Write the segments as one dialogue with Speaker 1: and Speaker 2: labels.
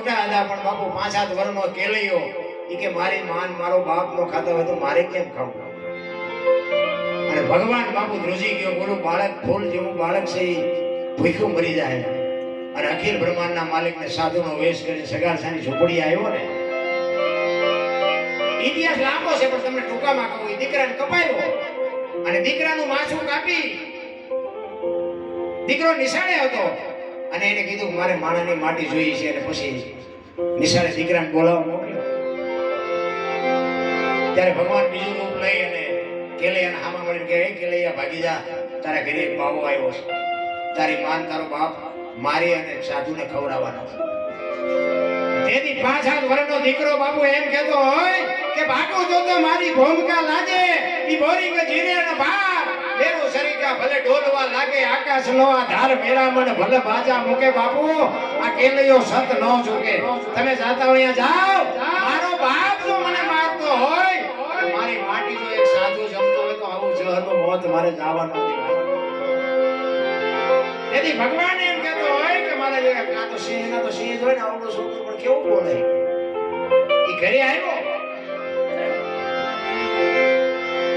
Speaker 1: મોટા હતા, પણ બાપુ, પાંચ સાત વર્ષનો કેલૈયો એ કે, મારી માન, મારો બાપ નો ખાતો હોય તો મારે કેમ ખાવું? અને ભગવાન બાપુ ધ્રુજી ગયો બોલું બાળક ફૂલ જેવું બાળક છે એ ભૂખ્યું મરી જાય. અને અખિલ બ્રહ્માંડના માલિકને સાધુનો વેશ કરીને સગારસાની ઝૂંપડી આવ્યો ને. ઇતિહાસ લાંબો છે, પણ તમને ટૂંકામાં કહું દીકરાને કપાયો. અને દીકરાનું માછું કાપી દીકરો નિશાળે હતો. અને એને કીધું, મારે માણાની માટી જોઈએ છે. અને પછી નિશાળે દીકરાને બોલાવવા મોકલ્યો. ત્યારે ભગવાન બીજું રૂપ લઈ અને કેલૈયાના હામા મળીને કહે કેલૈયા, ભાગી જા. તારા ઘરે એક બાવો આવ્યો છે. તારી માન, તારો બાપ મારી અને સાધુને ખવડાવવાનો છે." તેથી પાંચ સાત વર્ષનો દીકરો બાપુ એમ કહેતો હોય કે ભાગો જો તો મારી ભૂમિકા લાગે. ઈ બોરી કે જીરે અને ભાર મેરું સરીકા ભલે ઢોલવા આકાશ નો આધાર મેરામણ ભલે બાજા મૂકે બાપુ, આ કેલૈયો સત ન ઝૂકે તમે જાતા અહીંયા જાઓ. મારો બાપ જો મને મારતો હોય મારી માટી જો એક સાધુ જમતો હોય તો આવું જહરનો મોત મારે જવાનો નથી તેથી ભગવાન એમ કહેતો હોય કે મારા જેવા કાં તો સિંહ ના તો સિંહ જોઈ ને આવડો છોકરો પણ કેવું બોલે? ઈ ઘરે આવ્યો.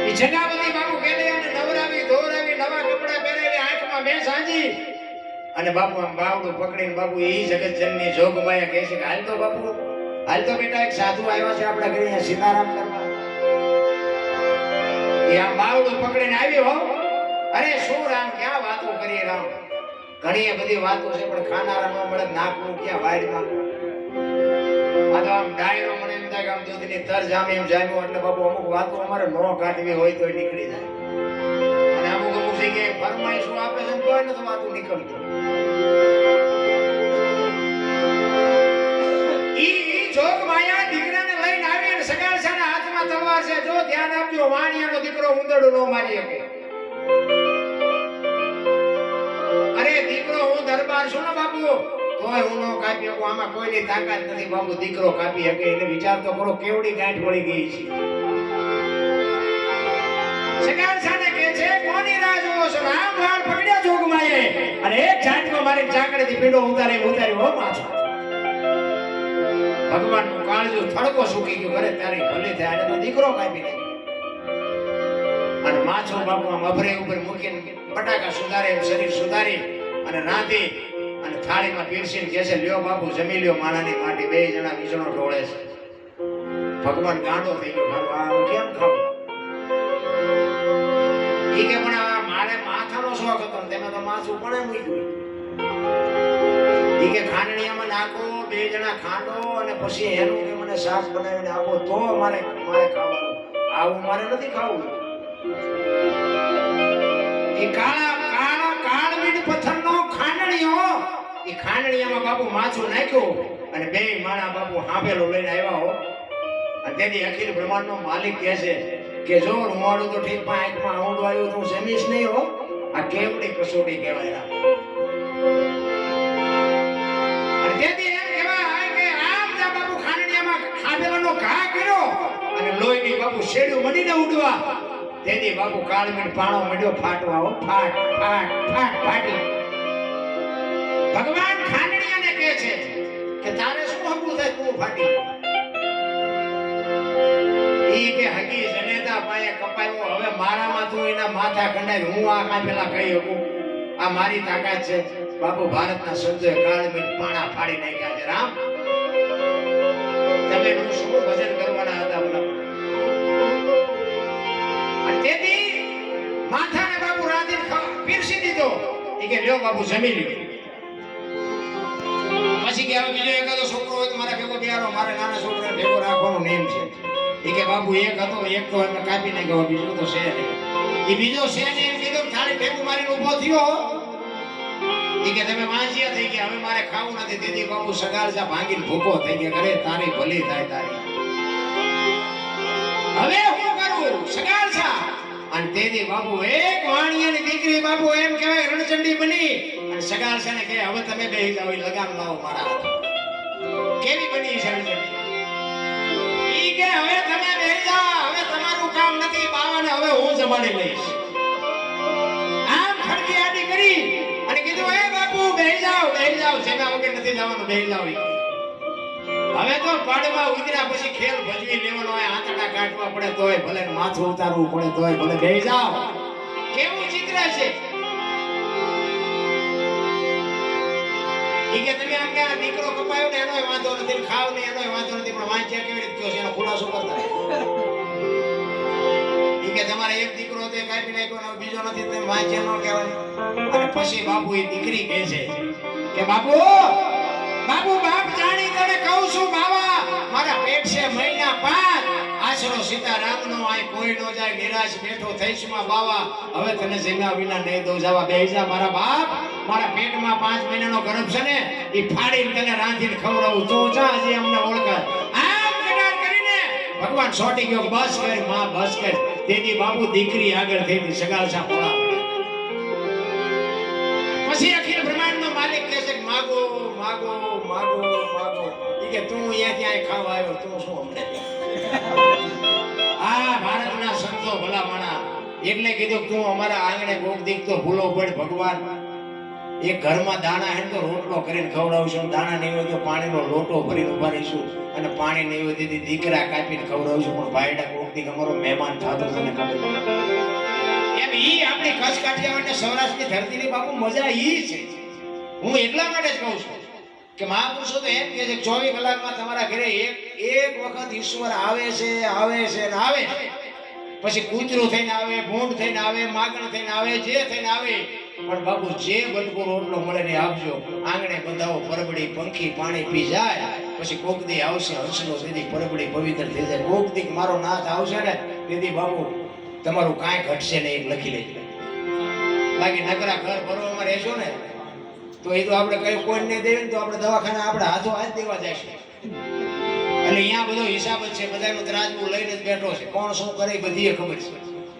Speaker 1: ઈ જગાવતી બાપુ સાંજી અને બાપુ આમ બાવડું પકડીને બાપુ એ જગત જનની જોગમાયા કહે છે કે હાલ તો બાપુ, હાલ તો બેટા એક સાધુ આવ્યા છે આપણા ઘરે સીતારામ કરવા એ આમ બાવડું પકડીને આવ્યો અરે શું રામ, ક્યાં વાતો કરીએ રામ? ઘણી બધી વાતો છે, પણ ખાનારા ન મળે, નાકનું ક્યાં વાયરમાં? આ તો આમ ડાયરો મને એમ થાય કે આમ દૂધની તર એમ જામ્યો, એટલે બાપુ અમુક વાતો અમારે ન કાઢવી હોય તો નીકળી જાય. જગ્યાએ ફરમાઈશું આપે છે તોય નથી વાતો નીકળતી. અરે દીકરો, હું દરબાર છું ને તોય હું નો કાપી શકું. આમાં કોઈની તાકાત નથી બાપુ. દીકરો કાપી શકે એટલે વિચાર તો કરો કેવડી ગાંઠ વળી ગઈ છે. સગારસાને કહે છે, કોની રાહ જોવો છો? રામ વાળ પકડ્યા જોગમાએ. અને એક ઝાટકો મારી ચાકડીથી પીડો ઉતારે ઉતારી હો પાછો. ભગવાનનું કાળજો થડકો સુકી ગયો ઘરે તારી ભલે થાય અને દીકરો કાપી નાખ્યો અને માછો બાપુ આમ અભરે ઉપર મૂકીને બટાકા સુધારે, શરીર સુધારી અને રાંધી અને થાળીમાં પીરસીને કહે છે, લ્યો બાપુ, જમી લ્યો, માણાની માટી. બે જણા બીજણો ઢોળે છે. ભગવાન ગાંડો થઈ ગયો. ભગવાન, કેમ ખાવું? ઈ કે મારે માથાનો શોખ હતો તેમાં તો માથું પણ મૂક્યું ખાંડણીયામાં નાખો, બે જણા ખાંડો અને પછી એનું મને શાક બનાવીને આપો, તો મારે મારે ખાવાનું. આવું મારે નથી ખાવું. એ કાળા, કાળો કાળવીડ પથ્થરનો ખાંડણીયો, એ ખાંડણીયામાં બાપુ માછું નાખ્યું અને બે માણા બાપુ હાંભેલો લઈને આવ્યા હો. અને તેની અખિલ બ્રહ્માંડનો માલિક કહે છે કે જો રૂવાડું તો ઠીક, પણ આંખમાં આવડું આવ્યું હું જમીશ નહીં હો. આ કેવડી કસોટી કહેવાય. અને તેથી પાણો મંડ્યો ફાટવા ફાટ ફાટ ભગવાન ખાંડણીયાને કહે છે કે તારે શું હકું થાય તું ફાટી. ઈ કે હગી જનેતા પાયે કપાયો. હવે મારામાં તું એના માથા કંડાય હું આ કાપેલા કહી શકું? આ મારી તાકાત છે. બાપુ, ભારતના સંતોએ કાળમીણ પાણા ફાડી નાખ્યા છે. રામ. તમે એનું શું ભજન કરવાના હતા બોલા તેથી માથાને બાપુ રાંધીને પીરસી દીધો. એ કે, લ્યો બાપુ, જમી લ્યો. પછી કે, હવે બીજો એકાદો છોકરો હોય તો મારા ભેગો બિહારો મારે નાના છોકરા ભેગો રાખવાનો નિયમ છે. એ કે બાપુ એક હતો, એક તો અમે કાપી નાખ્યો બીજો તો છે નહીં. એ બીજો છે ને, એમ કીધું કે થાળી ભેગું મારીને ઊભો થયો એ કે તમે વાંચ્યા થઈ ગયા, હવે મારે ખાવું નથી. દીદી બાપુ સગારજા ભાંગીને ભૂકો થઈ ગયા. કરે તારી ભલી થાય તારી. હવે હું કરું? સગારજા અને તેથી બાપુ એક વાણિયાની દીકરી બાપુ એમ કહેવાય, રણચંડી બની. અને સગારજાને કહે, હવે તમે બે જાઓ લગામ લાવો મારા કેવી બની છે રણચંડી? જમાડી લઈશ. આમ ખડકી આડી કરી અને કીધું, એ બાપુ, બેહી જાઓ બેહી જાઓ સેના વગર નથી જવાનું, બેહી જાઓ હવે તો પાડમાં ઉતર્યા પછી ખેલ ભજવી લેવાનો હોય, આંતરડા કાઢવા પડે તોય ભલે માથું ઉતારવું પડે તોય ભલે બેહી જાઓ. કેવું ચિત્ર છે? કે તમે આમ આ દીકરો કપાયો ને એનો વાંધો નથી ખાવ ને એનો વાંધો નથી, પણ વાંચ્યા કેવી રીતે કયો છે, એનો ખુલાસો કરતા કે તમારે એક દીકરો તે કાપી નાખ્યો બીજો નથી તમે વાંચે ન કહેવાય. અને પછી બાપુ એ દીકરી કહે છે કે, બાપુ બાપુ, બાપ જાણી તને કહું છું, બાવા, મારા પેટ છે મહિના પાંચ. આશરો સીતારામનો આય કોઈ નો જાય, નિરાશ બેઠો થઈશમાં, બાવા. હવે તને જમ્યા વિના નહીં દઉં, જવા બે જા, મારા બાપ. મારા પેટમાં પાંચ મહિનાનો ગર્ભ છે ને એ ફાડીને તને રાંધીને ખવડાવું. તું જા, હજી અમને ઓળખે આમ કટાર કરીને ભગવાન સોટી ગયો બસ કર, માં બસ કર. તેની બાપુ દીકરી આગળ થઈ સગાલસા પોળા પછી અખિલ બ્રહ્માંડનો માલિક કહે છે માગો માગો માગો માગો. એ કે, તું અહીંયા ત્યાં ખાવા આવ્યો? તું શું અમને? આ ભારતના સંતો ભલા માણા એટલે કીધું તું અમારા આંગણે કોક દીક તો ભૂલો પડ, ભગવાન. એક ઘરમાં દાણા હેન તો રોટલો કરીને ખવડાવશું દાણા નહીં હોય તો પાણીનો લોટો ભરીને ઊભા રહીશું અને પાણી નહીં હોય તેથી દીકરા કાપીને ખવડાવશું પણ ભાઈડા કોકથી અમારો મહેમાન થતો તને ખબર. એમ ઈ આપણી કચ્છ કાઠિયાવાડ ને સૌરાષ્ટ્રની ધરતીની બાપુ મજા ઈ છે હું એટલા માટે જ કહું છું કે મહાપુરુષો તો એમ કે છે ચોવીસ કલાકમાં તમારા ઘરે એક એક વખત ઈશ્વર આવે છે આવે છે ને આવે છે. પછી કૂતરું થઈને આવે, ભૂંડ થઈને આવે, માગણ થઈને આવે, જે થઈને આવે પણ બાપુ જે બટકો રોટલો મળે ને આપજો. આંગણે બધાઓ પરબડી, પંખી, પાણી પી જાય, પછી કોક દી આવશે હંસલો તેથી પરબડી પવિત્ર થઈ જાય. કોક દી મારો નાથ આવશે ને તેથી બાપુ, તમારું કાંઈ ઘટશે ને એ લખી લેજો બાકી નકરા ઘર ભરવામાં રહેશો ને, તો એ તો આપણે કઈ કોઈ નહીં દેવી તો આપણે દવાખાને આપણે હાથો હાથ દેવા જશે એટલે અહીંયા બધો હિસાબ જ છે બધાનો ત્રાજવું લઈને જ બેઠો છે. કોણ શું કરે બધી ખબર છે.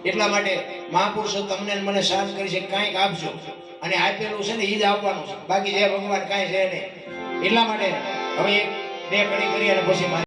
Speaker 1: એટલા માટે મહાપુરુષો તમને મને શાંત કરી છે, કાંઈક આપજો. અને આપેલું છે ને એ જ આપવાનું છે. બાકી જે ભગવાન કાંઈ છે નહીં. એટલા માટે હવે એક બે કડી કરી અને પછી